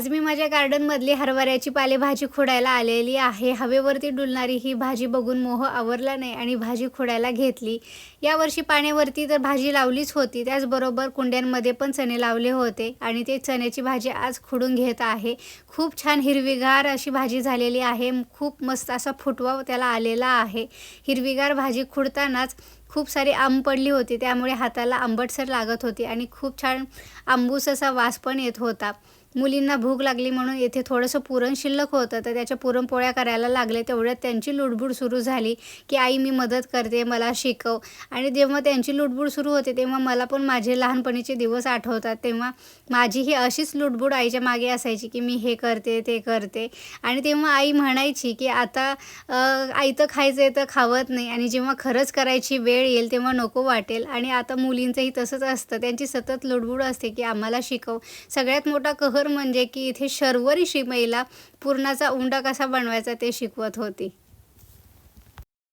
आज मी माझ्या गार्डनमधली हरभऱ्याची पालेभाजी खोडायला आलेली आहे. हवेवरती डुलणारी ही भाजी बघून मोह आवरला नाही आणि भाजी खोडायला घेतली. यावर्षी पाण्यावरती तर भाजी लावलीच होती. त्याचबरोबर कुंड्यांमध्ये पण चणे लावले होते आणि ते चण्याची भाजी आज खोडून घेत आहे. खूप छान हिरवीगार अशी भाजी झालेली आहे. खूप मस्त असा फुटवा त्याला आलेला आहे. हिरवीगार भाजी खुडतानाच खूप सारी आंब पडली होती. त्यामुळे हाताला आंबटसर लागत होती आणि खूप छान आंबूस असा वास पण येत होता. मुलींना भूक लागली म्हणून येथे थोडंसं पुरण शिल्लक होतं. तर त्याच्या पुरणपोळ्या करायला लागले. तेवढ्यात त्यांची लुडबुड सुरू झाली की आई मी मदत करते मला शिकव. आणि जेव्हा त्यांची लुडबुड सुरू होते तेव्हा मला पण माझे लहानपणीचे दिवस आठवतात. तेव्हा माझी ही अशीच लुडबुड आईच्या मागे असायची की मी हे करते ते करते. आणि तेव्हा आई म्हणायची की आता आई तर खायचं आहे तर खावत नाही. आणि जेव्हा खरंच करायची वेळ येईल तेव्हा नको वाटेल. आणि आता मुलींचंही तसंच असतं. त्यांची सतत लुडबुड असते की आम्हाला शिकव. सगळ्यात मोठा कहर म्हणजे की इथे शर्वरी शिमईला पुरणाचा उंडा कसा बनवायचा ते शिकवत होती.